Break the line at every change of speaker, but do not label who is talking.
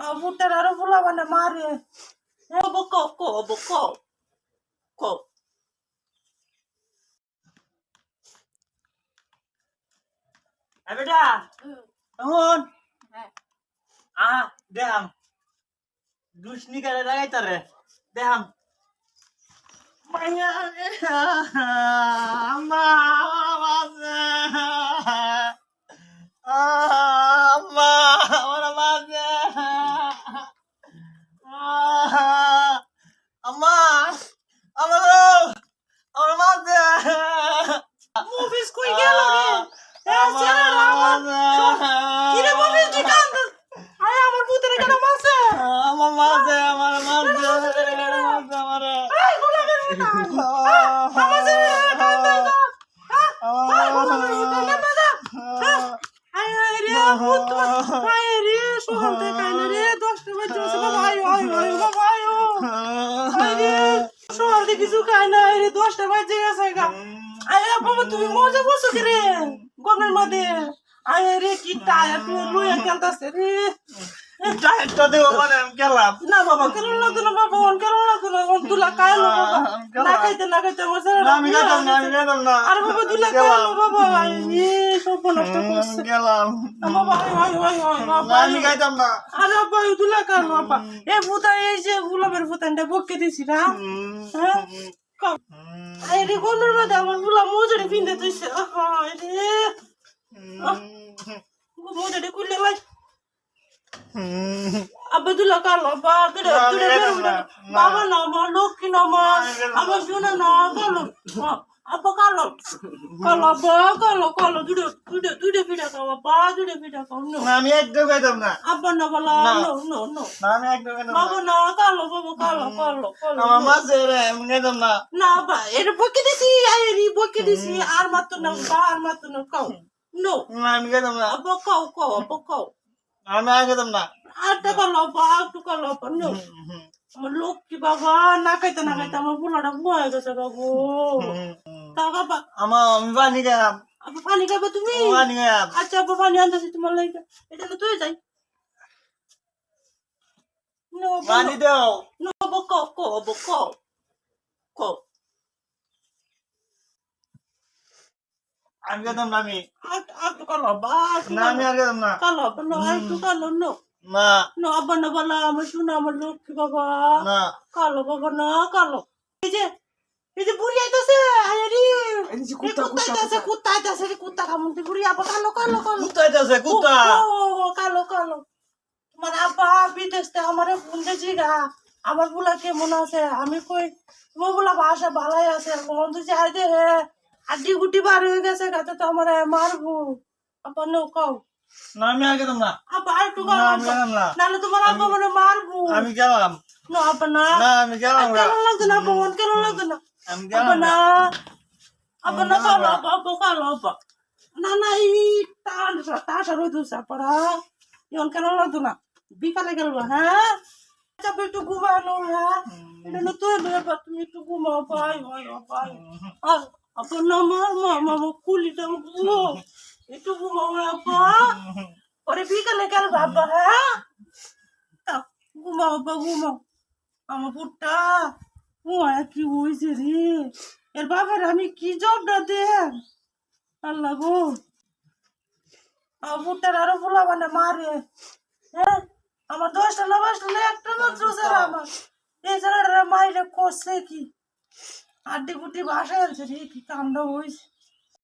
ভুট্টার আরও ফুলা মানে মারে বক ক বক ক
বেটা এখন আ দেহাম দুষ্নি কারে লাগাই তারে দেহাম মাইয়া আম্মা মাসে আম্মা আমার মাসে আম্মা আমার আমার মাসে
মুভিস কই গেল রে? আমার কিরে মুভিস তুই কান্দ আয় আমার পুত্রে কেন মারছে।
আমার মাসে আমার আমার
গোলামের বেটা আমার কান্দ আয় গোলামের বেটা নেমে যা শোনতে কিছু খাই না রে দশটা বাজে গেছে গা বাবা তুমি মজা করছ কি রে গমের মধ্যে। আয় রে কি টায়ার তুই লুয়ে খেলতাছে রে।
ডাইরেক্টটা দেবো মানে আমি গেলাম
না বাবা কেন লাগতো না বাবা অন কেন লাগতো না অন তুলা কায়লো বাবা। না খাইতে না খাইতে আমার
না আমি গেলাম না আমি গেলাম না।
আরে বাবা কায়লো বাবা। রে সব নষ্ট করছে।
গেলাম
বাবা আয় আয় আয় বাবা।
আমি গাইতাম না।
আরে বাবা। কায়লো এ ভূতা এই যে গুলাবের ভূতানটা বকে দিছি না? হ্যাঁ? কম। আয় রে গমের মধ্যে আমারগুলা মজুরি পিনতে তুইছে আয় রে। মজুরি কুলে লাই আব্বা তুলা কালো বা তুলে
না, আমি
তুলে
গেলাম না, না।
বাবা না আমার লক্ষ্মী না
গেলাম
আমার শুনে না কালো আব্বা কালো কালো আব্বা কালো কালো দুটো দুটো দুটো পিঠা খাও আব্বা দুটো পিঠা খাও নো
আমি একদম গাইতাম না
আব্বা না বলা
না।
নো নো নো
আমি একদম গাইতাম
বাবা
না
কালো বাবা কালো কালো কালো
আমার
no।
মাসে রে আমি গাইতাম না
না আব্বা এটা বকে দিছি আয়েরি বকে দিছি আর মাত্র না বা আর মাত্র না কাও নো
না আমি গাইতাম না
আব্বা কাও কাও আব্বা কাও
আমি আর গাইতাম না
আটটা কালো আব্বা আটটু কালো নো আমার লক্ষ্মী বাবা না খাইতে না খাইতে আমার পোলাটা বয়ে গেছে বাবু তা বাবা
আমার আমি পানি গেলাম
আব্বা পানি খাবে তুমি
পানি গেলাম
আচ্ছা আব্বা পানি আনতেছি তোমার লাগে এটা তো তুই যাই নো
পানি দাও
নো আব্বা কাও কাও আব্বা কাও কাও
আমি গাইতাম না আমি
আট আটটু কালো আব্বা আটটু
না আমি আর গাইতাম না
কালো আব্বা নো আটটু কালো নো
না
নো আব্বা না বলা আমার শোনা আমার লক্ষ্মী বাবা
না
কালো বাবা না কালো এই যে এই যে বুড়ি আইতাছে আরে
এই যে
কুত্তা কুত্তা আইতাছে কুত্তা আইতাছে রে কুত্তা কামুনতে বুড়ি আব্বা কালো কালো কালো
কুত্তা আছে কুত্তা
ও, ও, ও, কালো কালো তোমার আব্বা বিদেশ থেকে আমার ফোন দিয়েছি গা আমার বুলা কেমন আছে আমি কই তোমার বুলা বাসা ভালাই আছে মন তো চাই দে হে আড্ডি গুটি বার হয়ে গেছে গাতে তো আমার মারবো আব্বা নো কাও
না আমি আর গেলাম না
আব্বা আর একটু
না আমি গেলাম না
নাহলে তোমার আব্বা মানে মারবো
আমি গেলাম
নো আব্বা না
না আমি গেলাম না
কেমন লাগতো না আব্বা মন কেমন লাগতো না বিকালে গেল হ্যাঁ একটু ঘুমানো হ্যাঁ তুমি একটু ঘুমাও পাই না মার মা মামা কুলিটা ঘুমো একটু ঘুমাও আব্বা পরে বিকালে গেল বাবা হ্যাঁ ঘুমাও আব্বা ঘুমাও আমার পুটটা ও কি হয়েছে রে এর বাবার আমি কি জবটা দেন? আল্লাহ গো। আমার আরও ফুলা মানে মারে হ্যাঁ? আমার দশটা না না, একটা মাত্র স্যার আমার। এই স্যার মাইরে করছে কি? আড্ডি গুটি বাসায় আছে রে, কি কান্ড হয়েছে